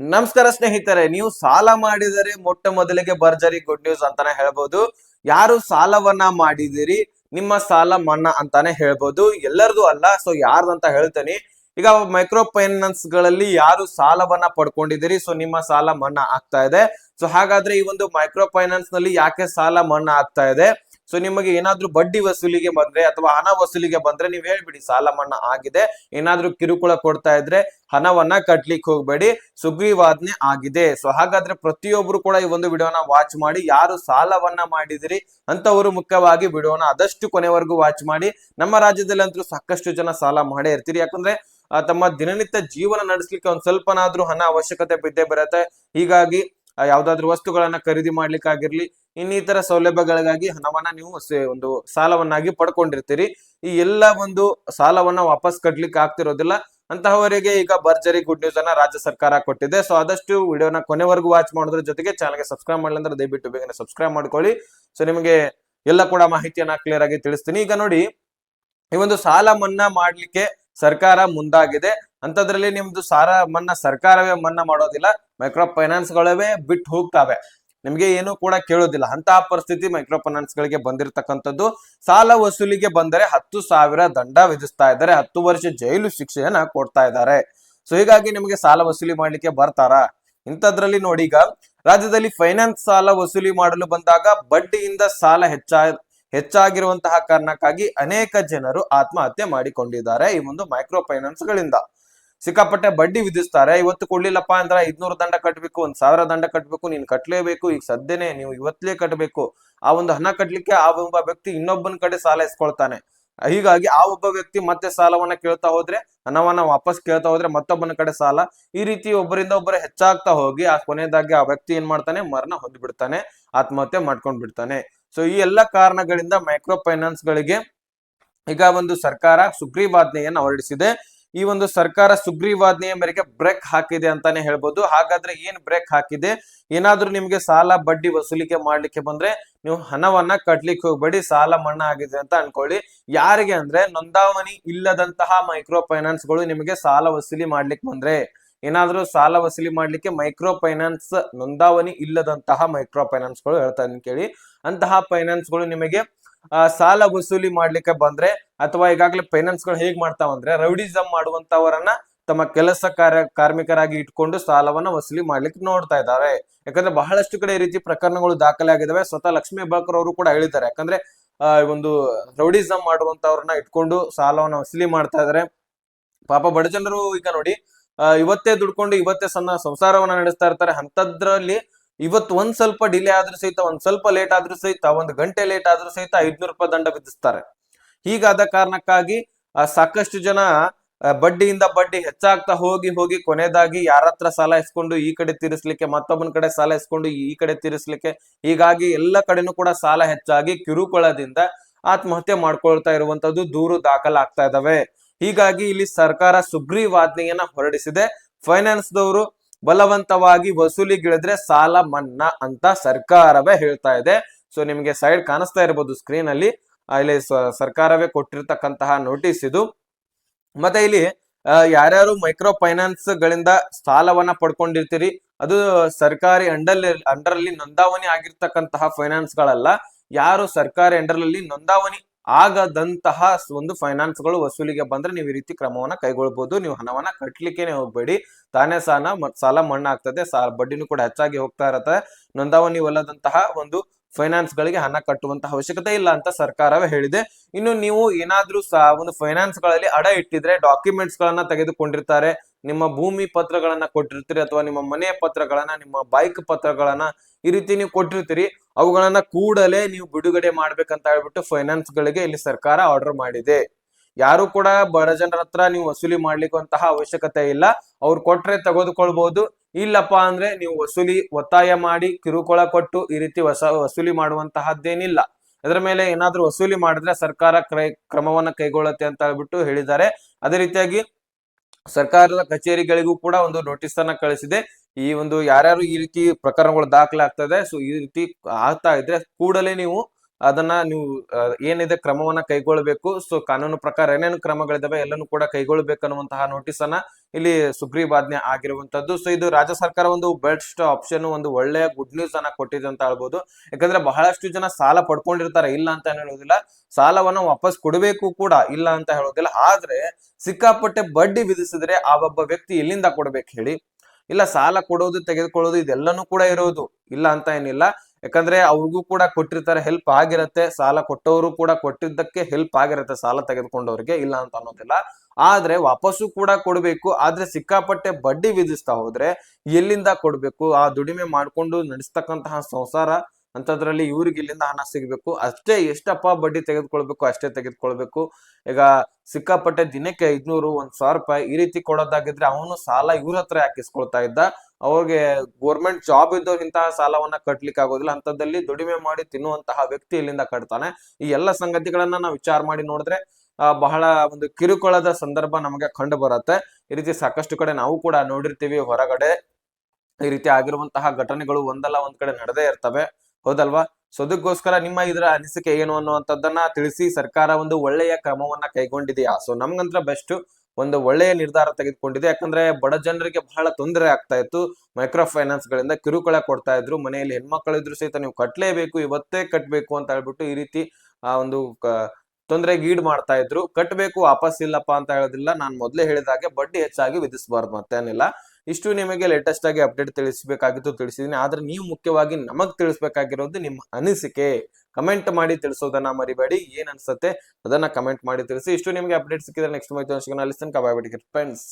ನಮಸ್ಕಾರ ಸ್ನೇಹಿತರೆ, ನೀವು ಸಾಲ ಮಾಡಿದರೆ ಮೊಟ್ಟ ಮೊದಲಿಗೆ ಭರ್ಜರಿ ಗುಡ್ ನ್ಯೂಸ್ ಅಂತಾನೆ ಹೇಳ್ಬೋದು. ಯಾರು ಸಾಲವನ್ನ ಮಾಡಿದಿರಿ, ನಿಮ್ಮ ಸಾಲ ಮನ್ನಾ ಅಂತಾನೆ ಹೇಳ್ಬೋದು. ಎಲ್ಲರದು ಅಲ್ಲ ಸೊ ಯಾರ್ದು ಅಂತ ಹೇಳ್ತೇನೆ. ಈಗ ಮೈಕ್ರೋ ಫೈನಾನ್ಸ್ಗಳಲ್ಲಿ ಯಾರು ಸಾಲವನ್ನ ಪಡ್ಕೊಂಡಿದ್ದೀರಿ ಸೊ ನಿಮ್ಮ ಸಾಲ ಮನ್ನಾ ಆಗ್ತಾ ಇದೆ. ಸೊ ಹಾಗಾದ್ರೆ ಈ ಒಂದು ಮೈಕ್ರೋ ಫೈನಾನ್ಸ್ನಲ್ಲಿ ಯಾಕೆ ಸಾಲ ಮನ್ನಾ ಆಗ್ತಾ ಇದೆ? ಸೊ ನಿಮಗೆ ಏನಾದ್ರೂ ಬಡ್ಡಿ ವಸೂಲಿಗೆ ಬಂದ್ರೆ ಅಥವಾ ಹಣ ವಸೂಲಿಗೆ ಬಂದ್ರೆ ನೀವ್ ಹೇಳ್ಬಿಡಿ, ಸಾಲ ಮನ್ನಾ ಆಗಿದೆ. ಏನಾದ್ರೂ ಕಿರುಕುಳ ಕೊಡ್ತಾ ಇದ್ರೆ ಹಣವನ್ನ ಕಟ್ಲಿಕ್ಕೆ ಹೋಗ್ಬೇಡಿ. ಸುಗ್ರೀವಾಜ್ಞೆ ಆಗಿದೆ. ಸೊ ಹಾಗಾದ್ರೆ ಪ್ರತಿಯೊಬ್ರು ಕೂಡ ಈ ಒಂದು ವಿಡಿಯೋನ ವಾಚ್ ಮಾಡಿ, ಯಾರು ಸಾಲವನ್ನ ಮಾಡಿದಿರಿ ಅಂತವರು ಮುಖ್ಯವಾಗಿ ವಿಡಿಯೋನ ಆದಷ್ಟು ಕೊನೆವರೆಗೂ ವಾಚ್ ಮಾಡಿ. ನಮ್ಮ ರಾಜ್ಯದಲ್ಲಿ ಅಂತೂ ಸಾಕಷ್ಟು ಜನ ಸಾಲ ಮಾಡೇ ಇರ್ತೀರಿ. ಯಾಕಂದ್ರೆ ತಮ್ಮ ದಿನನಿತ್ಯ ಜೀವನ ನಡೆಸ್ಲಿಕ್ಕೆ ಒಂದ್ ಸ್ವಲ್ಪನಾದ್ರೂ ಹಣ ಅವಶ್ಯಕತೆ ಬಿದ್ದೇ ಬರುತ್ತೆ. ಹೀಗಾಗಿ ಯಾವ್ದಾದ್ರು ವಸ್ತುಗಳನ್ನ ಖರೀದಿ ಮಾಡ್ಲಿಕ್ಕಾಗಿರ್ಲಿ ಇನ್ನಿತರ ಸೌಲಭ್ಯಗಳಿಗಾಗಿ ಹಣವನ್ನ ನೀವು ಒಂದು ಸಾಲವನ್ನಾಗಿ ಪಡ್ಕೊಂಡಿರ್ತೀರಿ. ಈ ಎಲ್ಲ ಒಂದು ಸಾಲವನ್ನ ವಾಪಸ್ ಕಟ್ಲಿಕ್ಕೆ ಆಗ್ತಿರೋದಿಲ್ಲ. ಅಂತಹವರಿಗೆ ಈಗ ಭರ್ಜರಿ ಗುಡ್ ನ್ಯೂಸ್ ಅನ್ನ ರಾಜ್ಯ ಸರ್ಕಾರ ಕೊಟ್ಟಿದೆ. ಸೊ ಆದಷ್ಟು ವಿಡಿಯೋನ ಕೊನೆವರೆಗೂ ವಾಚ್ ಮಾಡೋದ್ರ ಜೊತೆಗೆ ಚಾನಲ್ಗೆ ಸಬ್ಸ್ಕ್ರೈಬ್ ಮಾಡಲಿ ಅಂದ್ರೆ ದಯವಿಟ್ಟು ಬೇಗನೆ ಸಬ್ಸ್ಕ್ರೈಬ್ ಮಾಡ್ಕೊಳ್ಳಿ. ಸೊ ನಿಮಗೆ ಎಲ್ಲ ಕೂಡ ಮಾಹಿತಿಯನ್ನ ಕ್ಲಿಯರ್ ಆಗಿ ತಿಳಿಸ್ತೀನಿ. ಈಗ ನೋಡಿ, ಈ ಒಂದು ಸಾಲ ಮನ್ನಾ ಮಾಡ್ಲಿಕ್ಕೆ ಸರ್ಕಾರ ಮುಂದಾಗಿದೆ. ಅಂತದ್ರಲ್ಲಿ ನಿಮ್ದು ಸಾಲ ಮನ್ನಾ ಸರ್ಕಾರವೇ ಮನ್ನಾ ಮಾಡೋದಿಲ್ಲ. ಮೈಕ್ರೋ ಫೈನಾನ್ಸ್ ಗಳವೇ ಬಿಟ್ಟು ಹೋಗ್ತಾವೆ. ನಿಮ್ಗೆ ಏನು ಕೂಡ ಕೇಳೋದಿಲ್ಲ. ಅಂತಹ ಪರಿಸ್ಥಿತಿ ಮೈಕ್ರೋ ಫೈನಾನ್ಸ್ ಗಳಿಗೆ ಬಂದಿರತಕ್ಕಂಥದ್ದು. ಸಾಲ ವಸೂಲಿಗೆ ಬಂದರೆ ಹತ್ತು ಸಾವಿರ ದಂಡ ವಿಧಿಸ್ತಾ ಇದ್ದಾರೆ. ಹತ್ತು ವರ್ಷ ಜೈಲು ಶಿಕ್ಷೆಯನ್ನ ಕೊಡ್ತಾ ಇದ್ದಾರೆ. ಸೊ, ಹೀಗಾಗಿ ನಿಮಗೆ ಸಾಲ ವಸೂಲಿ ಮಾಡ್ಲಿಕ್ಕೆ ಬರ್ತಾರಾ? ಇಂಥದ್ರಲ್ಲಿ ನೋಡಿ ಈಗ, ರಾಜ್ಯದಲ್ಲಿ ಫೈನಾನ್ಸ್ ಸಾಲ ವಸೂಲಿ ಮಾಡಲು ಬಂದಾಗ ಬಡ್ಡಿಯಿಂದ ಸಾಲ ಹೆಚ್ಚಾ, ಹೆಚ್ಚಾಗಿರುವಂತಹ ಕಾರಣಕ್ಕಾಗಿ ಅನೇಕ ಜನರು ಆತ್ಮಹತ್ಯೆ ಮಾಡಿಕೊಂಡಿದ್ದಾರೆ ಈ ಒಂದು ಮೈಕ್ರೋ ಫೈನಾನ್ಸ್ ಗಳಿಂದ ಸಿಕ್ಕಾಪಟ್ಟೆ ಬಡ್ಡಿ ವಿಧಿಸ್ತಾರೆ. ಇವತ್ತು ಕೊಡ್ಲಿಲ್ಲಪ್ಪ ಅಂದ್ರೆ ಐದ್ನೂರು ದಂಡ ಕಟ್ಟಬೇಕು ಒಂದ್ ಸಾವಿರ ದಂಡ ಕಟ್ಟಬೇಕು ನೀನ್ ಕಟ್ಲೇಬೇಕು, ಈಗ ಸದ್ಯನೇ ನೀವು ಇವತ್ತಲೇ ಕಟ್ಟಬೇಕು ಆ ಒಂದು ಹಣ ಕಟ್ಲಿಕ್ಕೆ ಆ ಒಬ್ಬ ವ್ಯಕ್ತಿ ಇನ್ನೊಬ್ಬನ ಕಡೆ ಸಾಲ ಇಸ್ಕೊಳ್ತಾನೆ ಹೀಗಾಗಿ ಆ ಒಬ್ಬ ವ್ಯಕ್ತಿ ಮತ್ತೆ ಸಾಲವನ್ನ ಕೇಳ್ತಾ ಹೋದ್ರೆ, ಹಣವನ್ನ ವಾಪಸ್ ಕೇಳ್ತಾ ಹೋದ್ರೆ ಮತ್ತೊಬ್ಬನ ಕಡೆ ಸಾಲ. ಈ ರೀತಿ ಒಬ್ಬರಿಂದ ಒಬ್ಬರು ಹೆಚ್ಚಾಗ್ತಾ ಹೋಗಿ, ಆ ಕೊನೆಯದಾಗಿ ಆ ವ್ಯಕ್ತಿ ಏನ್ ಮಾಡ್ತಾನೆ, ಮರಣ ಹೊಂದ್ಬಿಡ್ತಾನೆ, ಆತ್ಮಹತ್ಯೆ ಮಾಡ್ಕೊಂಡ್ ಬಿಡ್ತಾನೆ ಸೊ ಈ ಎಲ್ಲಾ ಕಾರಣಗಳಿಂದ ಮೈಕ್ರೋ ಫೈನಾನ್ಸ್ ಗಳಿಗೆ ಈಗ ಒಂದು ಸರ್ಕಾರ ಸುಗ್ರೀವಾಜ್ಞೆಯನ್ನು ಹೊರಡಿಸಿದೆ. ಈ ಒಂದು ಸರ್ಕಾರ ಸುಗ್ರೀವಾಜ್ಞೆಯ ಮೇರೆಗೆ ಬ್ರೇಕ್ ಹಾಕಿದೆ ಅಂತಾನೆ ಹೇಳ್ಬೋದು. ಹಾಗಾದ್ರೆ ಏನ್ ಬ್ರೇಕ್ ಹಾಕಿದೆ? ಏನಾದ್ರೂ ನಿಮ್ಗೆ ಸಾಲ ಬಡ್ಡಿ ವಸೂಲಿಕೆ ಮಾಡ್ಲಿಕ್ಕೆ ಬಂದ್ರೆ ನೀವು ಹಣವನ್ನ ಕಟ್ಲಿಕ್ಕೆ ಹೋಗ್ಬೇಡಿ, ಸಾಲ ಮನ್ನಾ ಆಗಿದೆ ಅಂತ ಅನ್ಕೊಳ್ಳಿ. ಯಾರಿಗೆ ಅಂದ್ರೆ ನೋಂದಾವಣಿ ಇಲ್ಲದಂತಹ ಮೈಕ್ರೋ ಫೈನಾನ್ಸ್ಗಳು ನಿಮಗೆ ಸಾಲ ವಸೂಲಿ ಮಾಡ್ಲಿಕ್ಕೆ ಬಂದ್ರೆ. ಏನಾದ್ರೂ ಸಾಲ ವಸೂಲಿ ಮಾಡ್ಲಿಕ್ಕೆ ಮೈಕ್ರೋ ಫೈನಾನ್ಸ್ ನೋಂದಾವಣಿ ಇಲ್ಲದಂತಹ ಮೈಕ್ರೋ ಫೈನಾನ್ಸ್ಗಳು ಹೇಳ್ತಾ ಕೇಳಿ. ಅಂತಹ ಫೈನಾನ್ಸ್ಗಳು ನಿಮಗೆ ಸಾಲ ವಸೂಲಿ ಮಾಡ್ಲಿಕ್ಕೆ ಬಂದ್ರೆ ಅಥವಾ ಈಗಾಗಲೇ ಫೈನಾನ್ಸ್ಗಳು ಹೇಗ್ ಮಾಡ್ತಾವಂದ್ರೆ ರೌಡಿಸಮ್ ಮಾಡುವಂತವರನ್ನ ತಮ್ಮ ಕೆಲಸ ಕಾರ್ಯ, ಕಾರ್ಮಿಕರಾಗಿ ಇಟ್ಕೊಂಡು ಸಾಲವನ್ನ ವಸೂಲಿ ಮಾಡ್ಲಿಕ್ಕೆ ನೋಡ್ತಾ ಇದ್ದಾರೆ. ಯಾಕಂದ್ರೆ ಬಹಳಷ್ಟು ಕಡೆ ಈ ರೀತಿ ಪ್ರಕರಣಗಳು ದಾಖಲೆ ಆಗಿದಾವೆ. ಸ್ವತಃ ಲಕ್ಷ್ಮೀ ಬಾಕರ್ ಅವರು ಕೂಡ ಹೇಳಿದ್ದಾರೆ. ಯಾಕಂದ್ರೆ ಒಂದು ರೌಡಿಸಮ್ ಮಾಡುವಂತವ್ರನ್ನ ಇಟ್ಕೊಂಡು ಸಾಲವನ್ನ ವಸೂಲಿ ಮಾಡ್ತಾ ಇದಾರೆ. ಪಾಪ ಬಡ ಜನರು ಈಗ ನೋಡಿ ಇವತ್ತೇ ದುಡ್ಕೊಂಡು ಇವತ್ತೇ ಸಣ್ಣ ಸಂಸಾರವನ್ನ ನಡೆಸ್ತಾ ಇರ್ತಾರೆ. ಅಂತದ್ರಲ್ಲಿ ಇವತ್ತು ಒಂದ್ ಸ್ವಲ್ಪ ಡಿಲೇ ಆದ್ರೂ ಸಹಿತ, ಒಂದ್ ಸ್ವಲ್ಪ ಲೇಟ್ ಆದ್ರೂ ಸಹಿತ, ಒಂದ್ ಗಂಟೆ ಲೇಟ್ ಆದ್ರೂ ಸಹಿತ ಐದ್ನೂರು ರೂಪಾಯಿ ದಂಡ ವಿಧಿಸ್ತಾರೆ. ಹೀಗಾದ ಕಾರಣಕ್ಕಾಗಿ ಸಾಕಷ್ಟು ಜನ ಬಡ್ಡಿಯಿಂದ ಬಡ್ಡಿ ಹೆಚ್ಚಾಗ್ತಾ ಹೋಗಿ ಹೋಗಿ ಕೊನೆಯದಾಗಿ ಯಾರ ಹತ್ರ ಸಾಲ ಇಸ್ಕೊಂಡು ಈ ಕಡೆ ತೀರಿಸ್ಲಿಕ್ಕೆ, ಮತ್ತೊಬ್ಬನ ಕಡೆ ಸಾಲ ಇಸ್ಕೊಂಡು ಈ ಕಡೆ ತೀರಿಸ್ಲಿಕ್ಕೆ, ಹೀಗಾಗಿ ಎಲ್ಲ ಕಡೆನೂ ಕೂಡ ಸಾಲ ಹೆಚ್ಚಾಗಿ ಕಿರುಕುಳದಿಂದ ಆತ್ಮಹತ್ಯೆ ಮಾಡ್ಕೊಳ್ತಾ ಇರುವಂತದ್ದು ದೂರು ದಾಖಲಾಗ್ತಾ ಇದಾವೆ ಹೀಗಾಗಿ ಇಲ್ಲಿ ಸರ್ಕಾರ ಸುಗ್ರೀವಾಜ್ಞೆಯನ್ನ ಹೊರಡಿಸಿದೆ. ಫೈನಾನ್ಸ್ ದವರು ಬಲವಂತವಾಗಿ ವಸೂಲಿಗಿಳಿದ್ರೆ ಸಾಲ ಮನ್ನಾ ಅಂತ ಸರ್ಕಾರವೇ ಹೇಳ್ತಾ ಇದೆ. ಸೊ ನಿಮಗೆ ಸೈಡ್ ಕಾಣಿಸ್ತಾ ಇರಬಹುದು ಸ್ಕ್ರೀನ್ ಅಲ್ಲಿ. ಇಲ್ಲಿ ಸರ್ಕಾರವೇ ಕೊಟ್ಟಿರ್ತಕ್ಕಂತಹ ನೋಟಿಸ್ ಇದು. ಮತ್ತೆ ಇಲ್ಲಿ ಯಾರ್ಯಾರು ಮೈಕ್ರೋ ಫೈನಾನ್ಸ್ ಗಳಿಂದ ಸಾಲವನ್ನ ಪಡ್ಕೊಂಡಿರ್ತೀರಿ? ಅದು ಸರ್ಕಾರಿ ಅಂಡರ್ ಅಂಡರ್ ಅಲ್ಲಿ ನೋಂದಾವಣಿ ಆಗಿರ್ತಕ್ಕಂತಹ ಫೈನಾನ್ಸ್ ಗಳಲ್ಲ. ಯಾರು ಸರ್ಕಾರಿ ಅಂಡರ್ ಅಲ್ಲಿ ನೋಂದಾವಣಿ ಆಗದಂತಹ ಒಂದು ಫೈನಾನ್ಸ್ಗಳು ವಸೂಲಿಗೆ ಬಂದ್ರೆ ನೀವು ಈ ರೀತಿ ಕ್ರಮವನ್ನ ಕೈಗೊಳ್ಬಹುದು ನೀವು ಹಣವನ್ನ ಕಟ್ಲಿಕ್ಕೇನೆ ಹೋಗ್ಬೇಡಿ. ತಾನೇ ಸಾಲ ಸಾಲ ಮಣ್ಣಾಗ್ತದೆ ಸಾಲ ಬಡ್ಡಿನೂ ಕೂಡ ಹೆಚ್ಚಾಗಿ ಹೋಗ್ತಾ ಇರತ್ತೆ. ನೋಂದಾವಣಿ ಒಲ್ಲದಂತಹ ಒಂದು ಫೈನಾನ್ಸ್ ಗಳಿಗೆ ಹಣ ಕಟ್ಟುವಂತಹ ಅವಶ್ಯಕತೆ ಇಲ್ಲ ಅಂತ ಸರ್ಕಾರವೇ ಹೇಳಿದೆ. ಇನ್ನು ನೀವು ಏನಾದ್ರೂ ಒಂದು ಫೈನಾನ್ಸ್ಗಳಲ್ಲಿ ಅಡ ಇಟ್ಟಿದ್ರೆ ಡಾಕ್ಯುಮೆಂಟ್ಸ್ ಗಳನ್ನ ತೆಗೆದುಕೊಂಡಿರ್ತಾರೆ. ನಿಮ್ಮ ಭೂಮಿ ಪತ್ರಗಳನ್ನ ಕೊಟ್ಟಿರ್ತೀರಿ ಅಥವಾ ನಿಮ್ಮ ಮನೆ ಪತ್ರಗಳನ್ನ, ನಿಮ್ಮ ಬೈಕ್ ಪತ್ರಗಳನ್ನ ಈ ರೀತಿ ನೀವು ಕೊಟ್ಟಿರ್ತೀರಿ. ಅವುಗಳನ್ನ ಕೂಡಲೇ ನೀವು ಬಿಡುಗಡೆ ಮಾಡ್ಬೇಕಂತ ಹೇಳ್ಬಿಟ್ಟು ಫೈನಾನ್ಸ್ ಗಳಿಗೆ ಇಲ್ಲಿ ಸರ್ಕಾರ ಆರ್ಡರ್ ಮಾಡಿದೆ. ಯಾರು ಕೂಡ ಬಡ ಜನರ ಹತ್ರ ನೀವು ವಸೂಲಿ ಮಾಡ್ಲಿಕ್ಕಂತಹ ಅವಶ್ಯಕತೆ ಇಲ್ಲ. ಅವ್ರು ಕೊಟ್ರೆ ತೆಗೆದುಕೊಳ್ಬಹುದು ಇಲ್ಲಪ್ಪ ಅಂದ್ರೆ ನೀವು ವಸೂಲಿ ಒತ್ತಾಯ ಮಾಡಿ ಕಿರುಕುಳ ಕೊಟ್ಟು ಈ ರೀತಿ ಹೊಸ ವಸೂಲಿ ಮಾಡುವಂತಹದ್ದೇನಿಲ್ಲ. ಅದರ ಮೇಲೆ ಏನಾದ್ರೂ ವಸೂಲಿ ಮಾಡಿದ್ರೆ ಸರ್ಕಾರ ಕ್ರೈ- ಕ್ರಮವನ್ನ ಕೈಗೊಳ್ಳುತ್ತೆ ಅಂತ ಹೇಳ್ಬಿಟ್ಟು ಹೇಳಿದ್ದಾರೆ. ಅದೇ ರೀತಿಯಾಗಿ ಸರ್ಕಾರದ ಕಚೇರಿಗಳಿಗೂ ಕೂಡ ಒಂದು ನೋಟಿಸ್ ಅನ್ನ ಕಳಿಸಿದೆ. ಈ ಒಂದು ಯಾರ್ಯಾರು ಈ ರೀತಿ ಪ್ರಕರಣಗಳು ದಾಖಲೆ ಆಗ್ತದೆ ಸೊ ಈ ರೀತಿ ಆಗ್ತಾ ಇದ್ರೆ ಕೂಡಲೇ ನೀವು ಅದನ್ನ ನೀವು ಏನಿದೆ ಕ್ರಮವನ್ನ ಕೈಗೊಳ್ಳಬೇಕು ಸೊ ಕಾನೂನು ಪ್ರಕಾರ ಏನೇನು ಕ್ರಮಗಳಿದಾವೆ ಎಲ್ಲನೂ ಕೂಡ ಕೈಗೊಳ್ಳಬೇಕು ಅನ್ನುವಂತಹ ನೋಟಿಸ್ ಅನ್ನ ಇಲ್ಲಿ ಸುಗ್ರೀವಾಜ್ಞೆ ಆಗಿರುವಂತದ್ದು. ಸೊ ಇದು ರಾಜ್ಯ ಸರ್ಕಾರ ಒಂದು ಬೆಸ್ಟ್ ಆಪ್ಷನ್ ಒಂದು ಒಳ್ಳೆಯ ಗುಡ್ ನ್ಯೂಸ್ ಅನ್ನ ಕೊಟ್ಟಿದೆ ಅಂತ ಹೇಳ್ಬೋದು. ಯಾಕಂದ್ರೆ ಬಹಳಷ್ಟು ಜನ ಸಾಲ ಪಡ್ಕೊಂಡಿರ್ತಾರೆ, ಇಲ್ಲ ಅಂತ ಹೇಳೋದಿಲ್ಲ. ಸಾಲವನ್ನ ವಾಪಸ್ ಕೊಡಬೇಕು ಕೂಡ ಇಲ್ಲ ಅಂತ ಹೇಳೋದಿಲ್ಲ. ಆದ್ರೆ ಸಿಕ್ಕಾಪಟ್ಟೆ ಬಡ್ಡಿ ವಿಧಿಸಿದ್ರೆ ಆ ಒಬ್ಬ ವ್ಯಕ್ತಿ ಎಲ್ಲಿಂದ ಕೊಡ್ಬೇಕು ಹೇಳಿ? ಇಲ್ಲ ಸಾಲ ಕೊಡೋದು, ತೆಗೆದುಕೊಳ್ಳೋದು ಇದೆಲ್ಲನೂ ಕೂಡ ಇರೋದು. ಇಲ್ಲ ಅಂತ ಏನಿಲ್ಲ. ಯಾಕಂದ್ರೆ ಅವ್ರಿಗೂ ಕೂಡ ಕೊಟ್ಟಿರ್ತಾರೆ ಹೆಲ್ಪ್ ಆಗಿರತ್ತೆ. ಸಾಲ ಕೊಟ್ಟವರು ಕೂಡ ಕೊಟ್ಟಿದ್ದಕ್ಕೆ ಹೆಲ್ಪ್ ಆಗಿರತ್ತೆ ಸಾಲ ತೆಗೆದುಕೊಂಡವ್ರಿಗೆ, ಇಲ್ಲ ಅಂತ ಅನ್ನೋದಿಲ್ಲ. ಆದ್ರೆ ವಾಪಸ್ಸು ಕೂಡ ಕೊಡ್ಬೇಕು. ಆದ್ರೆ ಸಿಕ್ಕಾಪಟ್ಟೆ ಬಡ್ಡಿ ವಿಧಿಸ್ತಾ ಹೋದ್ರೆ ಎಲ್ಲಿಂದ ಕೊಡ್ಬೇಕು? ಆ ದುಡಿಮೆ ಮಾಡ್ಕೊಂಡು ನಡೆಸ್ತಕ್ಕಂತಹ ಸಂಸಾರ ಅಂತದ್ರಲ್ಲಿ ಇವ್ರಿಗೆ ಇಲ್ಲಿಂದ ಹಣ ಸಿಗಬೇಕು. ಅಷ್ಟೇ ಎಷ್ಟಪ್ಪ ಬಡ್ಡಿ ತೆಗೆದುಕೊಳ್ಬೇಕು ಅಷ್ಟೇ ತೆಗೆದುಕೊಳ್ಬೇಕು. ಈಗ ಸಿಕ್ಕಾಪಟ್ಟೆ ದಿನಕ್ಕೆ ಐದ್ನೂರು, ಒಂದ್ ಸಾವಿರ ರೂಪಾಯಿ ಈ ರೀತಿ ಕೊಡೋದಾಗಿದ್ರೆ ಅವನು ಸಾಲ ಇವ್ರ ಹತ್ರ ಹಾಕಿಸ್ಕೊಳ್ತಾ ಇದ್ದ. ಅವ್ರಿಗೆ ಗೋರ್ಮೆಂಟ್ ಜಾಬ್ ಇದ್ದವ್ರು ಇಂತಹ ಸಾಲವನ್ನ ಕಟ್ಲಿಕ್ಕೆ ಆಗೋದಿಲ್ಲ. ಅಂತದಲ್ಲಿ ದುಡಿಮೆ ಮಾಡಿ ತಿನ್ನುವಂತಹ ವ್ಯಕ್ತಿ ಇಲ್ಲಿಂದ ಕಟ್ತಾನೆ. ಈ ಎಲ್ಲ ಸಂಗತಿಗಳನ್ನ ನಾವು ವಿಚಾರ ಮಾಡಿ ನೋಡಿದ್ರೆ ಬಹಳ ಒಂದು ಕಿರುಕುಳದ ಸಂದರ್ಭ ನಮಗೆ ಕಂಡು ಬರುತ್ತೆ ಈ ರೀತಿ ಸಾಕಷ್ಟು ಕಡೆ ನಾವು ಕೂಡ ನೋಡಿರ್ತೀವಿ. ಹೊರಗಡೆ ಈ ರೀತಿ ಆಗಿರುವಂತಹ ಘಟನೆಗಳು ಒಂದಲ್ಲ ಒಂದ್ ಕಡೆ ನಡೆದೇ ಇರ್ತವೆ. ಹೌದಲ್ವಾ? ಸೊ ಅದಕ್ಕೋಸ್ಕರ ನಿಮ್ಮ ಇದರ ಅನಿಸಿಕೆ ಏನು ಅನ್ನುವಂಥದ್ದನ್ನ ತಿಳಿಸಿ ಸರ್ಕಾರ ಒಂದು ಒಳ್ಳೆಯ ಕ್ರಮವನ್ನ ಕೈಗೊಂಡಿದೆಯಾ? ಸೊ ನಮ್ಗಂತ್ರ ಬೆಸ್ಟ್ ಒಂದು ಒಳ್ಳೆಯ ನಿರ್ಧಾರ ತೆಗೆದುಕೊಂಡಿದೆ. ಯಾಕಂದ್ರೆ ಬಡ ಜನರಿಗೆ ಬಹಳ ತೊಂದರೆ ಆಗ್ತಾ ಇತ್ತು. ಮೈಕ್ರೋ ಫೈನಾನ್ಸ್ ಗಳಿಂದ ಕಿರುಕುಳ ಕೊಡ್ತಾ ಇದ್ರು. ಮನೆಯಲ್ಲಿ ಹೆಣ್ಮಕ್ಳಿದ್ರು ಸಹಿತ ನೀವು ಕಟ್ಲೇಬೇಕು, ಇವತ್ತೇ ಕಟ್ಬೇಕು ಅಂತ ಹೇಳ್ಬಿಟ್ಟು ಈ ರೀತಿ, ಆ, ಒಂದು ತೊಂದರೆಗೆ ಈಡ್ ಮಾಡ್ತಾ ಇದ್ರು. ಕಟ್ಬೇಕು ವಾಪಸ್ ಇಲ್ಲಪ್ಪ ಅಂತ ಹೇಳೋದಿಲ್ಲ. ನಾನು ಮೊದಲೇ ಹೇಳಿದಾಗೆ ಬಡ್ಡಿ ಹೆಚ್ಚಾಗಿ ವಿಧಿಸಬಾರ್ದು ಮತ್ತೇನಿಲ್ಲ. ಇಷ್ಟು ನಿಮಗೆ ಲೇಟೆಸ್ಟ್ ಆಗಿ ಅಪ್ಡೇಟ್ ತಿಳಿಸಬೇಕಾಗಿತ್ತು ತಿಳಿಸಿದೀನಿ. ಆದ್ರೆ ನೀವು ಮುಖ್ಯವಾಗಿ ನಮಗ್ ತಿಳಿಸ್ಬೇಕಾಗಿರೋದು ನಿಮ್ಮ ಅನಿಸಿಕೆ. ಕಮೆಂಟ್ ಮಾಡಿ ತಿಳಿಸೋದನ್ನ ಮರಿಬೇಡಿ. ಏನ್ ಅನ್ಸುತ್ತೆ ಅದನ್ನ ಕಮೆಂಟ್ ಮಾಡಿ ತಿಳಿಸಿ. ಇಷ್ಟು ನಿಮಗೆ ಅಪ್ಡೇಟ್ ಸಿಕ್ಕಿದ್ರೆ ನೆಕ್ಸ್ಟ್ ಮಾಹಿತಿ ಫ್ರೆಂಡ್ಸ್